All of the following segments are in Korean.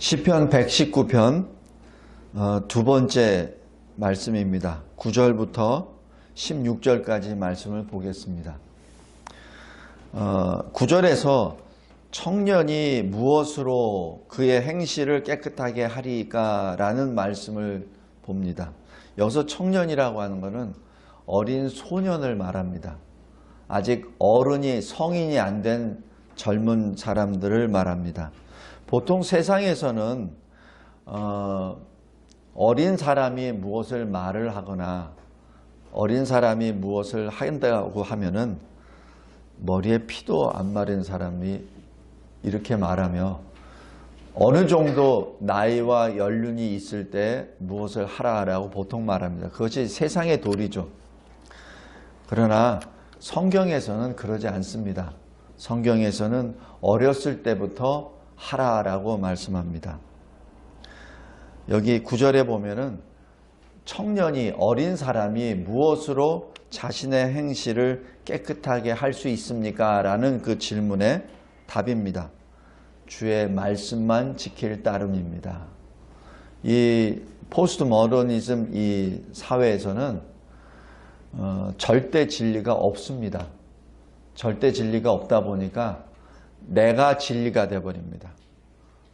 시편 119편 어, 두 번째 말씀입니다. 9절부터 16절까지 말씀을 보겠습니다. 어, 9절에서 청년이 무엇으로 그의 행실을 깨끗하게 하리까 라는 말씀을 봅니다. 여기서 청년이라고 하는 것은 어린 소년을 말합니다. 아직 어른이 성인이 안 된 젊은 사람들을 말합니다. 보통 세상에서는 어, 어린 사람이 무엇을 말을 하거나 어린 사람이 무엇을 한다고 하면은 머리에 피도 안 마른 사람이 이렇게 말하며 어느 정도 나이와 연륜이 있을 때 무엇을 하라라고 보통 말합니다. 그것이 세상의 도리죠. 그러나 성경에서는 그러지 않습니다. 성경에서는 어렸을 때부터 하라라고 말씀합니다. 여기 구절에 보면은 청년이 어린 사람이 무엇으로 자신의 행실을 깨끗하게 할 수 있습니까? 라는 그 질문에 답입니다. 주의 말씀만 지킬 따름입니다. 이 포스트 모더니즘 이 사회에서는 어, 절대 진리가 없습니다. 절대 진리가 없다 보니까 내가 진리가 돼버립니다.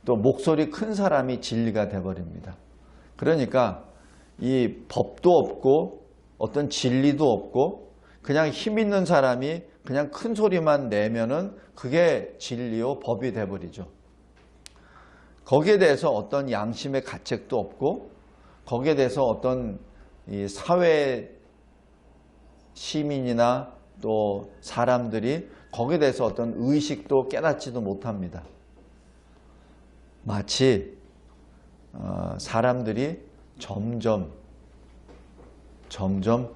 또 목소리 큰 사람이 진리가 돼버립니다. 그러니까 이 법도 없고 어떤 진리도 없고 그냥 힘 있는 사람이 그냥 큰 소리만 내면은 그게 진리요 법이 돼버리죠. 거기에 대해서 어떤 양심의 가책도 없고 거기에 대해서 어떤 이 사회 시민이나 또 사람들이 거기에 대해서 어떤 의식도 깨닫지도 못합니다. 마치 어, 사람들이 점점 점점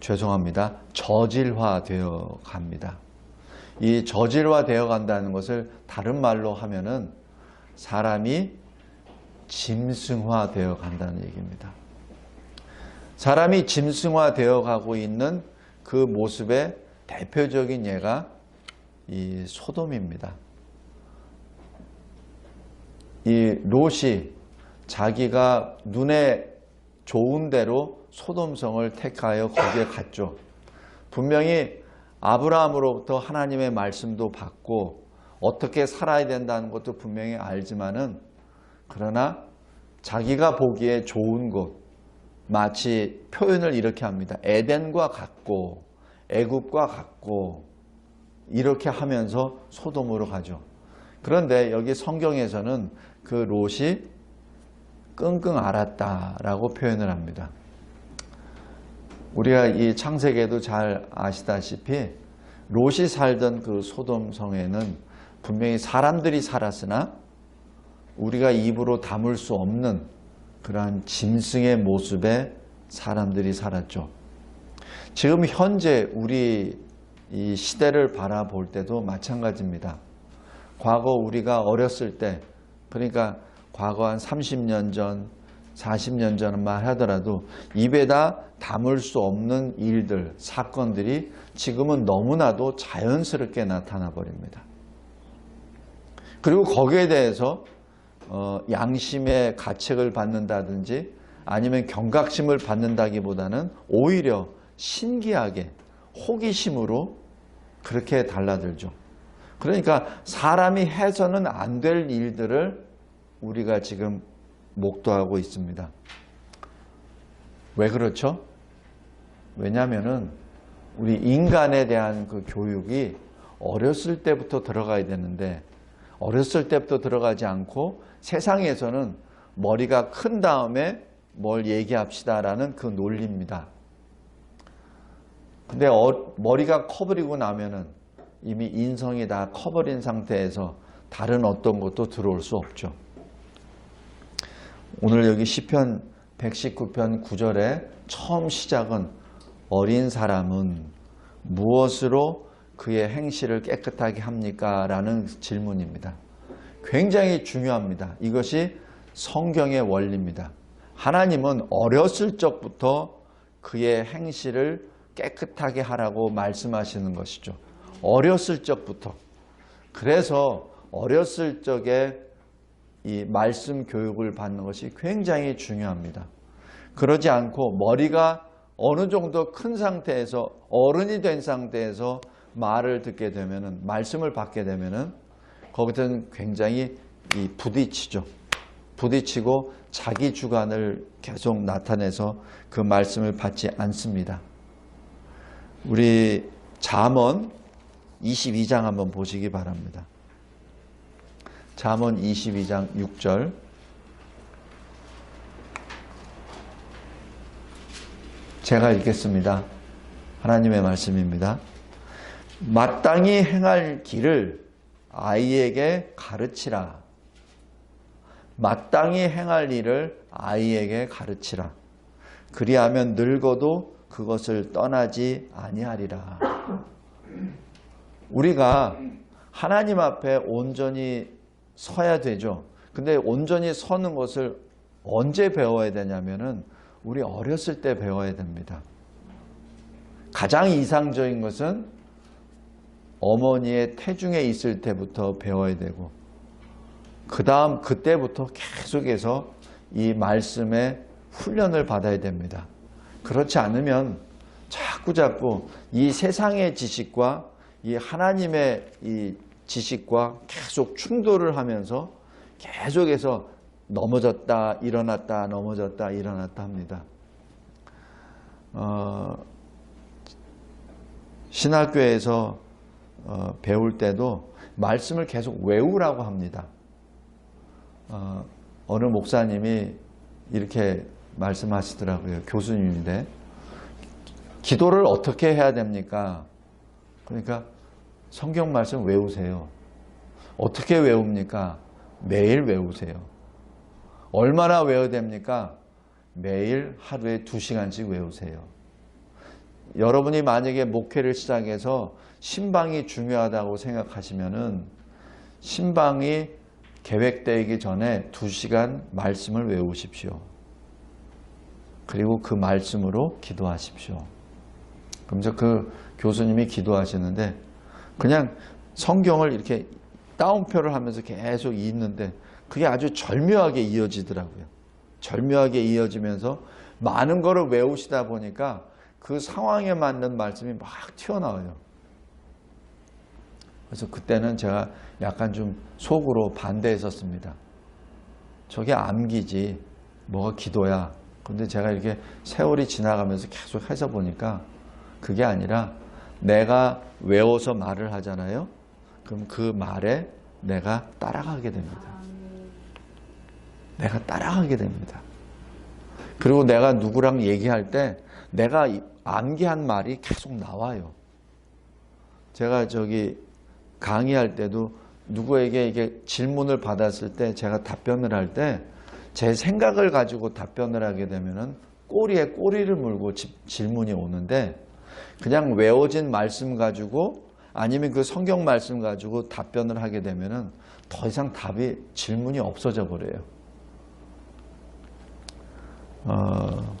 죄송합니다. 저질화되어 갑니다. 이 저질화되어 간다는 것을 다른 말로 하면은 사람이 짐승화되어 간다는 얘기입니다. 사람이 짐승화되어 가고 있는 그 모습의 대표적인 예가 이 소돔입니다. 이 롯이 자기가 눈에 좋은 대로 소돔성을 택하여 거기에 갔죠. 분명히 아브라함으로부터 하나님의 말씀도 받고 어떻게 살아야 된다는 것도 분명히 알지만은 그러나 자기가 보기에 좋은 곳 마치 표현을 이렇게 합니다. 에덴과 같고 애굽과 같고 이렇게 하면서 소돔으로 가죠. 그런데 여기 성경에서는 그 롯이 끙끙 앓았다라고 표현을 합니다. 우리가 이 창세기에도 잘 아시다시피 롯이 살던 그 소돔 성에는 분명히 사람들이 살았으나 우리가 입으로 담을 수 없는 그러한 짐승의 모습의 사람들이 살았죠. 지금 현재 우리 이 시대를 바라볼 때도 마찬가지입니다. 과거 우리가 어렸을 때, 그러니까 과거 한 30년 전, 40년 전만 하더라도 입에다 담을 수 없는 일들, 사건들이 지금은 너무나도 자연스럽게 나타나 버립니다. 그리고 거기에 대해서 어, 양심의 가책을 받는다든지 아니면 경각심을 받는다기보다는 오히려 신기하게 호기심으로 그렇게 달라들죠. 그러니까 사람이 해서는 안 될 일들을 우리가 지금 목도하고 있습니다. 왜 그렇죠? 왜냐하면은 우리 인간에 대한 그 교육이 어렸을 때부터 들어가야 되는데 어렸을 때부터 들어가지 않고 세상에서는 머리가 큰 다음에 뭘 얘기합시다라는 그 논리입니다. 근데 어, 머리가 커버리고 나면은 이미 인성이 다 커버린 상태에서 다른 어떤 것도 들어올 수 없죠. 오늘 여기 시편 119편 9절에 처음 시작은 어린 사람은 무엇으로 그의 행실을 깨끗하게 합니까? 라는 질문입니다. 굉장히 중요합니다. 이것이 성경의 원리입니다. 하나님은 어렸을 적부터 그의 행실을 깨끗하게 하라고 말씀하시는 것이죠. 어렸을 적부터. 그래서 어렸을 적에 이 말씀 교육을 받는 것이 굉장히 중요합니다. 그러지 않고 머리가 어느 정도 큰 상태에서 어른이 된 상태에서 말을 듣게 되면은 말씀을 받게 되면은 거기서는 굉장히 이 부딪히죠. 부딪히고 자기 주관을 계속 나타내서 그 말씀을 받지 않습니다. 우리 잠언 22장 한번 보시기 바랍니다. 잠언 22장 6절 제가 읽겠습니다. 하나님의 말씀입니다. 마땅히 행할 길을 아이에게 가르치라. 마땅히 행할 일을 아이에게 가르치라. 그리하면 늙어도 그것을 떠나지 아니하리라. 우리가 하나님 앞에 온전히 서야 되죠. 근데 온전히 서는 것을 언제 배워야 되냐면은 우리 어렸을 때 배워야 됩니다. 가장 이상적인 것은 어머니의 태중에 있을 때부터 배워야 되고 그 다음 그때부터 계속해서 이 말씀의 훈련을 받아야 됩니다. 그렇지 않으면 자꾸 자꾸 이 세상의 지식과 이 하나님의 이 지식과 계속 충돌을 하면서 계속해서 넘어졌다 일어났다 넘어졌다 일어났다 합니다. 어, 신학교에서 어, 배울 때도 말씀을 계속 외우라고 합니다. 어, 어느 목사님이 이렇게 말씀하시더라고요. 교수님인데 기도를 어떻게 해야 됩니까? 그러니까 성경 말씀 외우세요. 어떻게 외웁니까? 매일 외우세요. 얼마나 외워야 됩니까? 매일 하루에 두 시간씩 외우세요. 여러분이 만약에 목회를 시작해서 신방이 중요하다고 생각하시면은 신방이 계획되기 전에 두 시간 말씀을 외우십시오. 그리고 그 말씀으로 기도하십시오. 그러면서 그 교수님이 기도하시는데 그냥 성경을 이렇게 따옴표를 하면서 계속 읽는데 그게 아주 절묘하게 이어지더라고요. 절묘하게 이어지면서 많은 거를 외우시다 보니까 그 상황에 맞는 말씀이 막 튀어나와요. 그래서 그때는 제가 약간 좀 속으로 반대했었습니다. 저게 암기지, 뭐가 기도야. 근데 제가 이렇게 세월이 지나가면서 계속 해서 보니까 그게 아니라 내가 외워서 말을 하잖아요. 그럼 그 말에 내가 따라가게 됩니다. 내가 따라가게 됩니다. 그리고 내가 누구랑 얘기할 때 내가 암기한 말이 계속 나와요. 제가 저기 강의할 때도 누구에게 이게 질문을 받았을 때 제가 답변을 할 때 제 생각을 가지고 답변을 하게 되면은 꼬리에 꼬리를 물고 지- 질문이 오는데 그냥 외워진 말씀 가지고 아니면 그 성경 말씀 가지고 답변을 하게 되면은 더 이상 답이 질문이 없어져 버려요. 어,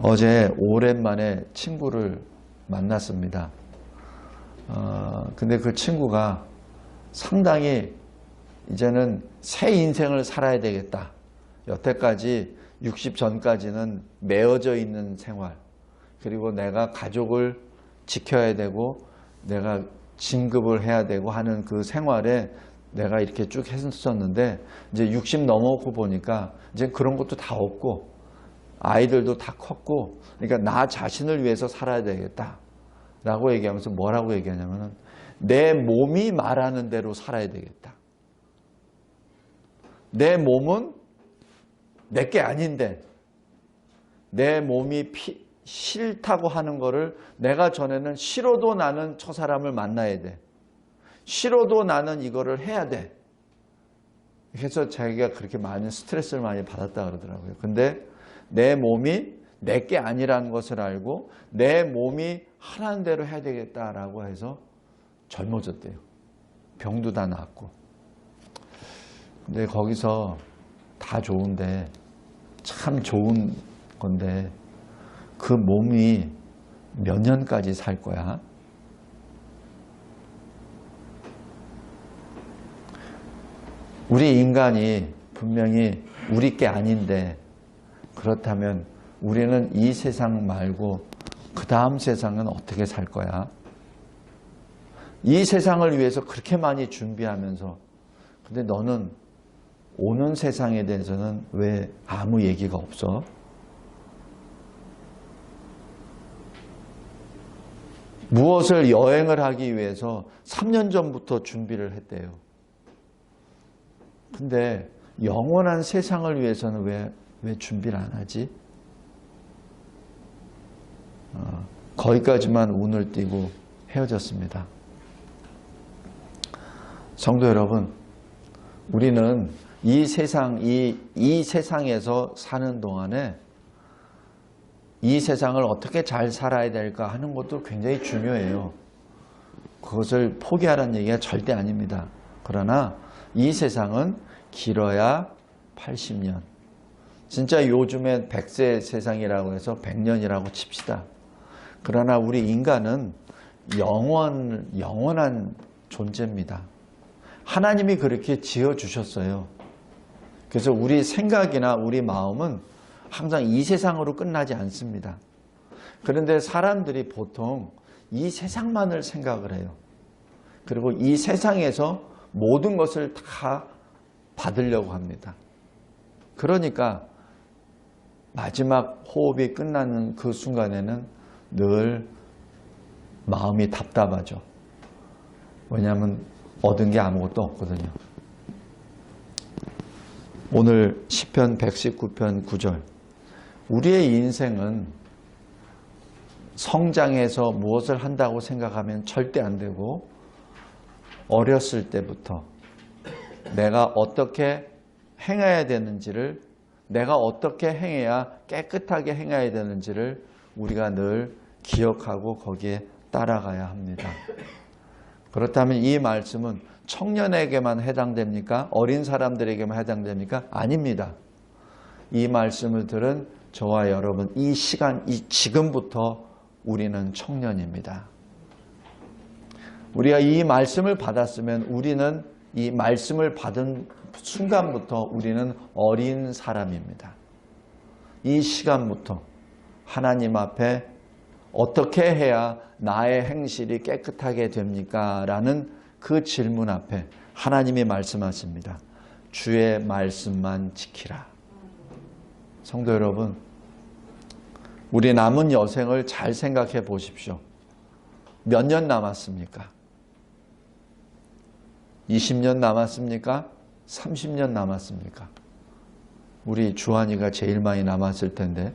어제 오랜만에 친구를 만났습니다. 어, 근데 그 친구가 상당히 이제는 새 인생을 살아야 되겠다. 여태까지 60 전까지는 매어져 있는 생활. 그리고 내가 가족을 지켜야 되고 내가 진급을 해야 되고 하는 그 생활에 내가 이렇게 쭉 했었는데 이제 60 넘어고 보니까 이제 그런 것도 다 없고 아이들도 다 컸고 그러니까 나 자신을 위해서 살아야 되겠다. 라고 얘기하면서 뭐라고 얘기하냐면은 내 몸이 말하는 대로 살아야 되겠다. 내 몸은 내게 아닌데 내 몸이 피- 싫다고 하는 거를 내가 전에는 싫어도 나는 저 사람을 만나야 돼. 싫어도 나는 이거를 해야 돼. 그래서 자기가 그렇게 많은 스트레스를 많이 받았다 그러더라고요. 근데 내 몸이 내게 아니라는 것을 알고 내 몸이 하라는 대로 해야 되겠다라고 해서 젊어졌대요. 병도 다 낫고. 근데 거기서 다 좋은데 참 좋은 건데 그 몸이 몇 년까지 살 거야? 우리 인간이 분명히 우리 게 아닌데 그렇다면 우리는 이 세상 말고 그 다음 세상은 어떻게 살 거야? 이 세상을 위해서 그렇게 많이 준비하면서 근데 너는 오는 세상에 대해서는 왜 아무 얘기가 없어? 무엇을 여행을 하기 위해서 3년 전부터 준비를 했대요. 근데 영원한 세상을 위해서는 왜, 왜 준비를 안 하지? 어, 거기까지만 운을 띄고 헤어졌습니다. 성도 여러분, 우리는 이 세상, 이, 이 세상에서 사는 동안에 이 세상을 어떻게 잘 살아야 될까 하는 것도 굉장히 중요해요. 그것을 포기하라는 얘기가 절대 아닙니다. 그러나 이 세상은 길어야 80년. 진짜 요즘엔 100세 세상이라고 해서 100년이라고 칩시다. 그러나 우리 인간은 영원, 영원한 존재입니다. 하나님이 그렇게 지어주셨어요. 그래서 우리 생각이나 우리 마음은 항상 이 세상으로 끝나지 않습니다. 그런데 사람들이 보통 이 세상만을 생각을 해요. 그리고 이 세상에서 모든 것을 다 받으려고 합니다. 그러니까 마지막 호흡이 끝나는 그 순간에는 늘 마음이 답답하죠. 왜냐하면 얻은 게 아무것도 없거든요. 오늘 10편 119편 9절 우리의 인생은 성장해서 무엇을 한다고 생각하면 절대 안 되고 어렸을 때부터 내가 어떻게 행해야 되는지를 내가 어떻게 행해야 깨끗하게 행해야 되는지를 우리가 늘 기억하고 거기에 따라가야 합니다. 그렇다면 이 말씀은 청년에게만 해당됩니까? 어린 사람들에게만 해당됩니까? 아닙니다. 이 말씀을 들은 저와 여러분, 이 시간, 이 지금부터 우리는 청년입니다. 우리가 이 말씀을 받았으면 우리는 이 말씀을 받은 순간부터 우리는 어린 사람입니다. 이 시간부터 하나님 앞에 어떻게 해야 나의 행실이 깨끗하게 됩니까? 라는 그 질문 앞에 하나님이 말씀하십니다. 주의 말씀만 지키라. 성도 여러분, 우리 남은 여생을 잘 생각해 보십시오. 몇 년 남았습니까? 20년 남았습니까? 30년 남았습니까? 우리 주한이가 제일 많이 남았을 텐데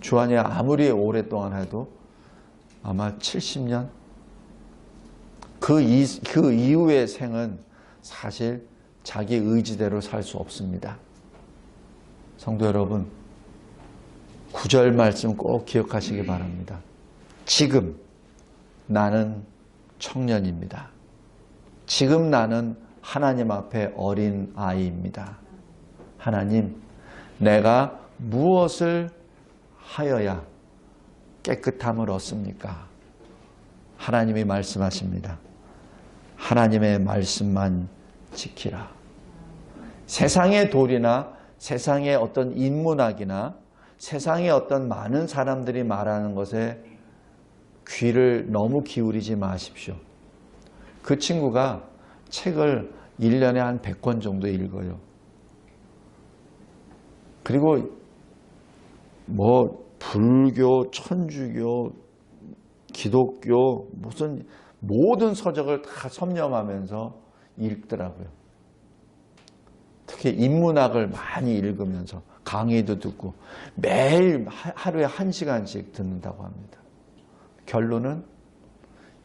주한이가 아무리 오랫동안 해도 아마 70년? 그, 이, 그 이후의 생은 사실 자기 의지대로 살 수 없습니다. 성도 여러분, 구절 말씀 꼭 기억하시기 바랍니다. 지금 나는 청년입니다. 지금 나는 하나님 앞에 어린 아이입니다. 하나님, 내가 무엇을 하여야 깨끗함을 얻습니까? 하나님이 말씀하십니다. 하나님의 말씀만 지키라. 세상의 도리나 세상의 어떤 인문학이나 세상의 어떤 많은 사람들이 말하는 것에 귀를 너무 기울이지 마십시오. 그 친구가 책을 1년에 한 100권 정도 읽어요. 그리고 뭐 불교, 천주교, 기독교 무슨 모든 서적을 다 섭렵하면서 읽더라고요. 특히 인문학을 많이 읽으면서 강의도 듣고 매일 하루에 한 시간씩 듣는다고 합니다. 결론은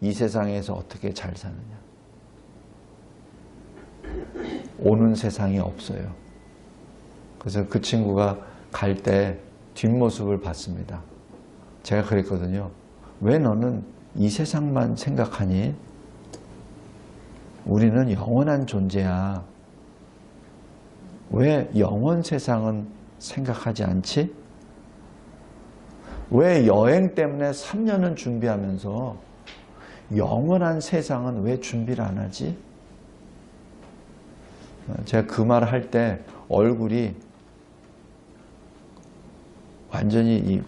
이 세상에서 어떻게 잘 사느냐. 오는 세상이 없어요. 그래서 그 친구가 갈 때 뒷모습을 봤습니다. 제가 그랬거든요. 왜 너는 이 세상만 생각하니? 우리는 영원한 존재야. 왜 영원 세상은 생각하지 않지? 왜 여행 때문에 3년은 준비하면서 영원한 세상은 왜 준비를 안 하지? 어, 제가 그 말을 할 때 얼굴이 완전히 이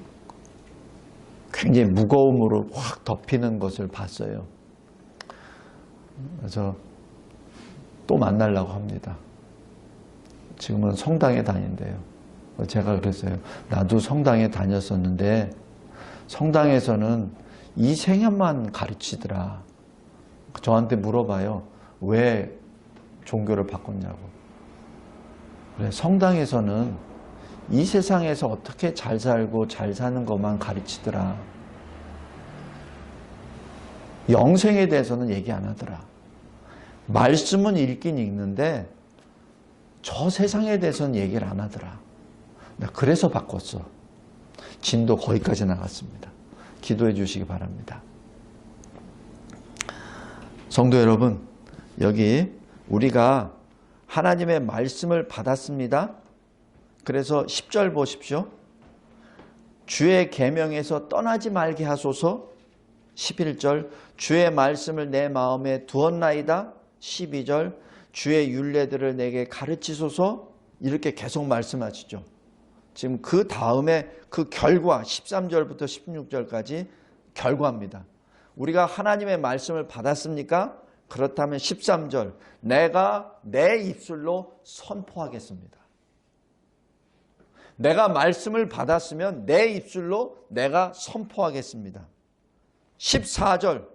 굉장히 무거움으로 확 덮이는 것을 봤어요. 그래서 또 만나려고 합니다. 지금은 성당에 다닌대요. 제가 그랬어요. 나도 성당에 다녔었는데 성당에서는 이 생애만 가르치더라. 저한테 물어봐요. 왜 종교를 바꿨냐고. 그래, 성당에서는 이 세상에서 어떻게 잘 살고 잘 사는 것만 가르치더라. 영생에 대해서는 얘기 안 하더라. 말씀은 읽긴 읽는데 저 세상에 대해서는 얘기를 안 하더라. 나 그래서 바꿨어. 진도 거기까지 나갔습니다. 기도해 주시기 바랍니다. 성도 여러분, 여기 우리가 하나님의 말씀을 받았습니다. 그래서 10절 보십시오. 주의 계명에서 떠나지 말게 하소서. 11절 주의 말씀을 내 마음에 두었나이다. 12절 주의 윤례들을 내게 가르치소서. 이렇게 계속 말씀하시죠. 지금 그 다음에 그 결과 13절부터 16절까지 결과입니다. 우리가 하나님의 말씀을 받았습니까? 그렇다면 13절 내가 내 입술로 선포하겠습니다. 내가 말씀을 받았으면 내 입술로 내가 선포하겠습니다. 14절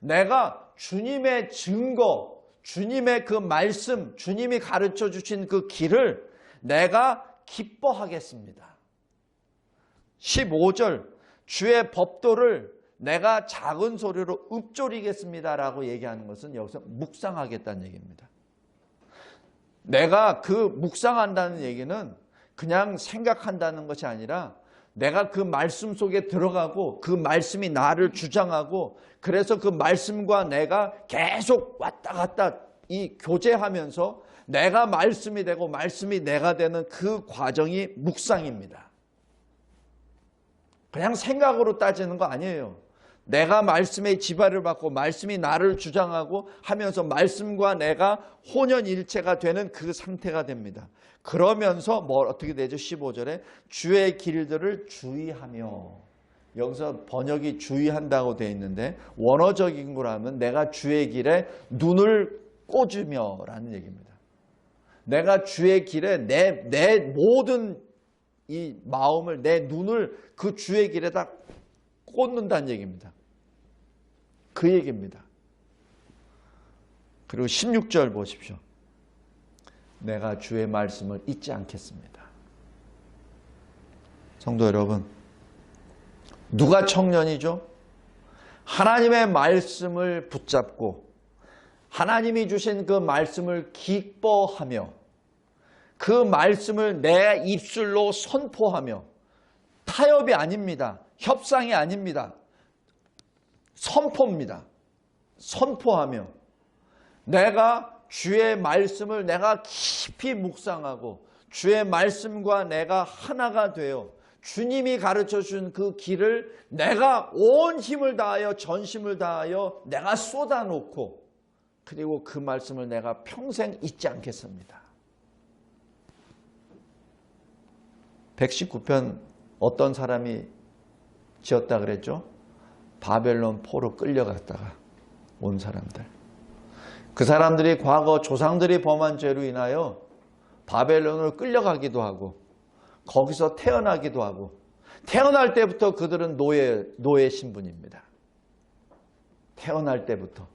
내가 주님의 증거, 주님의 그 말씀, 주님이 가르쳐 주신 그 길을 내가 기뻐하겠습니다. 15절 주의 법도를 내가 작은 소리로 읊조리겠습니다라고 얘기하는 것은 여기서 묵상하겠다는 얘기입니다. 내가 그 묵상한다는 얘기는 그냥 생각한다는 것이 아니라 내가 그 말씀 속에 들어가고 그 말씀이 나를 주장하고 그래서 그 말씀과 내가 계속 왔다 갔다 이 교제하면서 내가 말씀이 되고 말씀이 내가 되는 그 과정이 묵상입니다. 그냥 생각으로 따지는 거 아니에요. 내가 말씀의 지발을 받고 말씀이 나를 주장하고 하면서 말씀과 내가 혼연일체가 되는 그 상태가 됩니다. 그러면서 뭐 어떻게 되죠? 15절에 주의 길들을 주의하며 여기서 번역이 주의한다고 되어 있는데 원어적인 거라면 내가 주의 길에 눈을 꽂으며 라는 얘기입니다. 내가 주의 길에 내, 내 모든 이 마음을 내 눈을 그 주의 길에 다 꽂는다는 얘기입니다. 그 얘기입니다. 그리고 16절 보십시오. 내가 주의 말씀을 잊지 않겠습니다. 성도 여러분, 누가 청년이죠? 하나님의 말씀을 붙잡고 하나님이 주신 그 말씀을 기뻐하며 그 말씀을 내 입술로 선포하며 타협이 아닙니다. 협상이 아닙니다. 선포입니다. 선포하며 내가 주의 말씀을 내가 깊이 묵상하고 주의 말씀과 내가 하나가 되어 주님이 가르쳐 준 그 길을 내가 온 힘을 다하여 전심을 다하여 내가 쏟아놓고 그리고 그 말씀을 내가 평생 잊지 않겠습니다. 119편 어떤 사람이 지었다 그랬죠? 바벨론 포로 끌려갔다가 온 사람들. 그 사람들이 과거 조상들이 범한 죄로 인하여 바벨론으로 끌려가기도 하고 거기서 태어나기도 하고 태어날 때부터 그들은 노예 노예 신분입니다. 태어날 때부터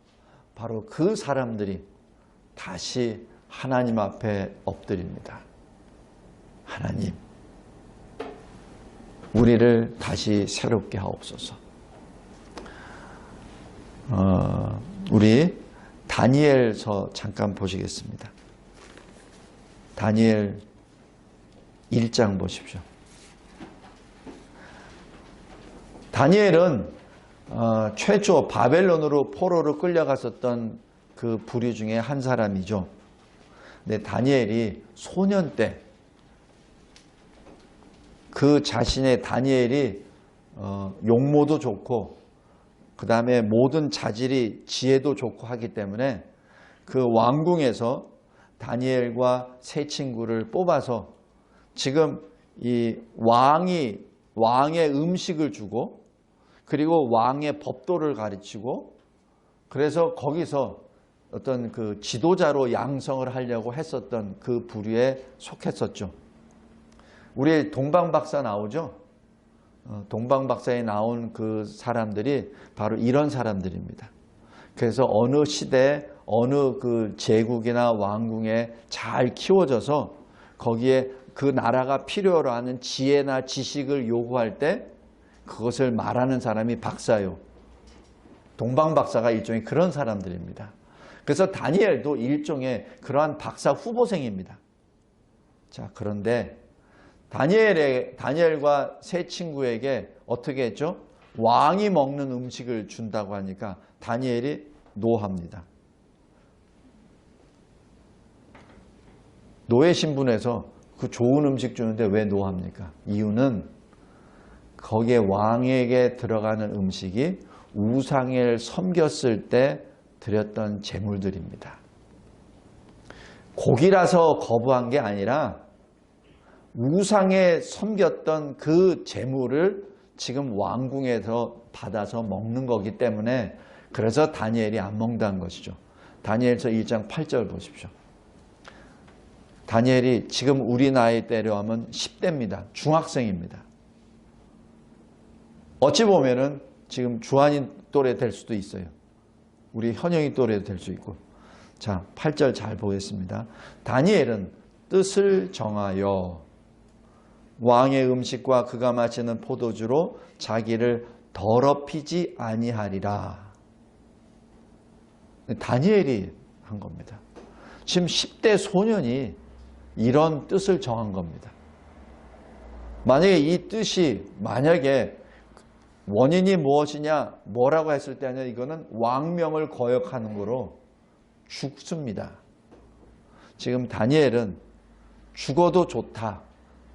바로 그 사람들이 다시 하나님 앞에 엎드립니다. 하나님, 우리를 다시 새롭게 하옵소서. 어, 우리 다니엘서 잠깐 보시겠습니다. 다니엘 1장 보십시오. 다니엘은 어, 최초 바벨론으로 포로로 끌려갔었던 그 부류 중에 한 사람이죠. 근데 다니엘이 소년 때 그 자신의 다니엘이 어, 용모도 좋고 그 다음에 모든 자질이 지혜도 좋고 하기 때문에 그 왕궁에서 다니엘과 세 친구를 뽑아서 지금 이 왕이 왕의 음식을 주고 그리고 왕의 법도를 가르치고 그래서 거기서 어떤 그 지도자로 양성을 하려고 했었던 그 부류에 속했었죠. 우리 동방박사 나오죠? 어, 동방박사에 나온 그 사람들이 바로 이런 사람들입니다. 그래서 어느 시대, 어느 그 제국이나 왕궁에 잘 키워져서 거기에 그 나라가 필요로 하는 지혜나 지식을 요구할 때 그것을 말하는 사람이 박사요. 동방박사가 일종의 그런 사람들입니다. 그래서 다니엘도 일종의 그러한 박사 후보생입니다. 자, 그런데 다니엘의, 다니엘과 세 친구에게 어떻게 했죠? 왕이 먹는 음식을 준다고 하니까 다니엘이 노합니다. 노예 신분에서 그 좋은 음식 주는데 왜 노합니까? 이유는 거기에 왕에게 들어가는 음식이 우상을 섬겼을 때 드렸던 재물들입니다. 고기라서 거부한 게 아니라 우상에 섬겼던 그 재물을 지금 왕궁에서 받아서 먹는 거기 때문에 그래서 다니엘이 안 먹는다는 것이죠. 다니엘서 1장 8절 보십시오. 다니엘이 지금 우리 나이대로 하면 10대입니다. 중학생입니다. 어찌 보면은 지금 주한인 또래 될 수도 있어요. 우리 현영이 또래 될수 있고. 자, 8절 잘 보겠습니다. 다니엘은 뜻을 정하여 왕의 음식과 그가 마시는 포도주로 자기를 더럽히지 아니하리라. 다니엘이 한 겁니다. 지금 10대 소년이 이런 뜻을 정한 겁니다. 만약에 이 뜻이 만약에 원인이 무엇이냐 뭐라고 했을 때 아니라 이거는 왕명을 거역하는 거로 죽습니다. 지금 다니엘은 죽어도 좋다.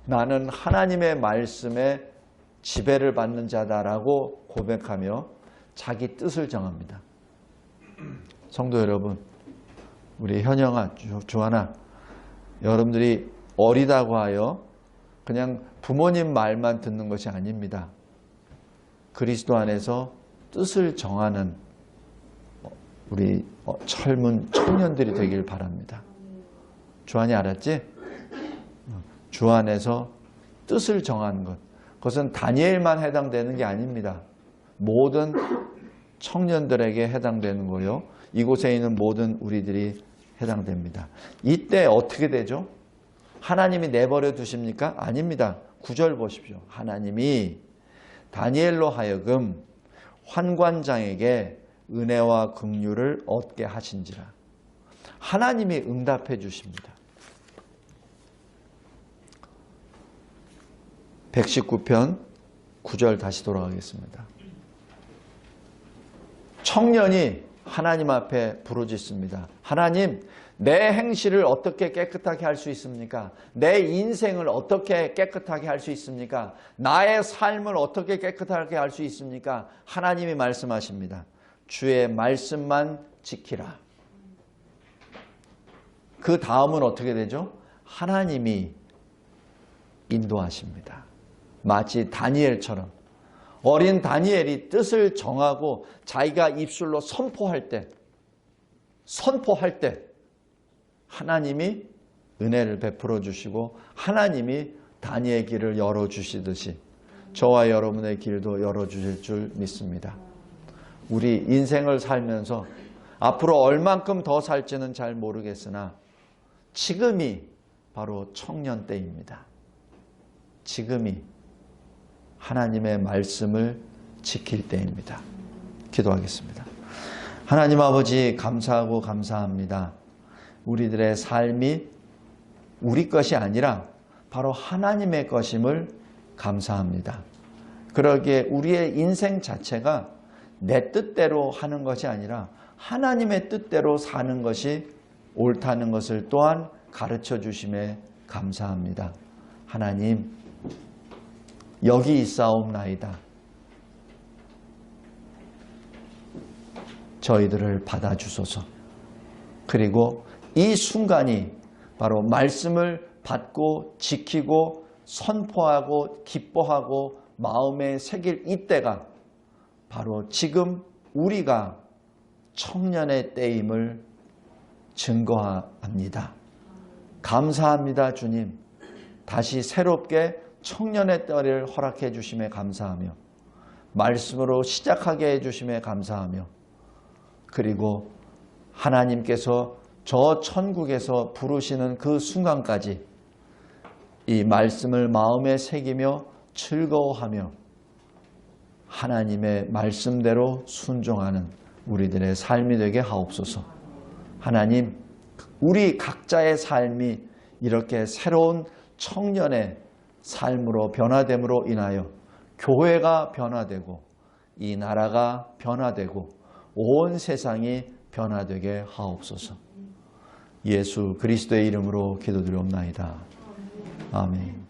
나는 하나님의 말씀에 지배를 받는 자다라고 고백하며 자기 뜻을 정합니다. 성도 여러분, 우리 현영아, 주하나, 여러분들이 어리다고 하여 그냥 부모님 말만 듣는 것이 아닙니다. 그리스도 안에서 뜻을 정하는 우리 젊은 청년들이 되길 바랍니다. 주한이 알았지? 주 안에서 뜻을 정하는 것. 그것은 다니엘만 해당되는 게 아닙니다. 모든 청년들에게 해당되는 거요. 이곳에 있는 모든 우리들이 해당됩니다. 이때 어떻게 되죠? 하나님이 내버려 두십니까? 아닙니다. 구절 보십시오. 하나님이 다니엘로 하여금 환관장에게 은혜와 긍휼을 얻게 하신지라. 하나님이 응답해 주십니다. 119편 9절 다시 돌아가겠습니다. 청년이 하나님 앞에 부르짖습니다. 하나님, 내 행실을 어떻게 깨끗하게 할 수 있습니까? 내 인생을 어떻게 깨끗하게 할 수 있습니까? 나의 삶을 어떻게 깨끗하게 할 수 있습니까? 하나님이 말씀하십니다. 주의 말씀만 지키라. 그 다음은 어떻게 되죠? 하나님이 인도하십니다. 마치 다니엘처럼 어린 다니엘이 뜻을 정하고 자기가 입술로 선포할 때, 선포할 때 하나님이 은혜를 베풀어 주시고 하나님이 다니엘 길을 열어 주시듯이 저와 여러분의 길도 열어 주실 줄 믿습니다. 우리 인생을 살면서 앞으로 얼만큼 더 살지는 잘 모르겠으나 지금이 바로 청년 때입니다. 지금이 하나님의 말씀을 지킬 때입니다. 기도하겠습니다. 하나님 아버지 감사하고 감사합니다. 우리들의 삶이 우리 것이 아니라 바로 하나님의 것임을 감사합니다. 그러기에 우리의 인생 자체가 내 뜻대로 하는 것이 아니라 하나님의 뜻대로 사는 것이 옳다는 것을 또한 가르쳐 주심에 감사합니다. 하나님, 여기 있사옵나이다. 저희들을 받아주소서. 그리고 이 순간이 바로 말씀을 받고 지키고 선포하고 기뻐하고 마음에 새길 이때가 바로 지금 우리가 청년의 때임을 증거합니다. 감사합니다, 주님. 다시 새롭게 청년의 때를 허락해 주심에 감사하며 말씀으로 시작하게 해 주심에 감사하며 그리고 하나님께서 저 천국에서 부르시는 그 순간까지 이 말씀을 마음에 새기며 즐거워하며 하나님의 말씀대로 순종하는 우리들의 삶이 되게 하옵소서. 하나님, 우리 각자의 삶이 이렇게 새로운 청년의 삶으로 변화됨으로 인하여 교회가 변화되고 이 나라가 변화되고 온 세상이 변화되게 하옵소서. 예수 그리스도의 이름으로 기도드리옵나이다. 아멘.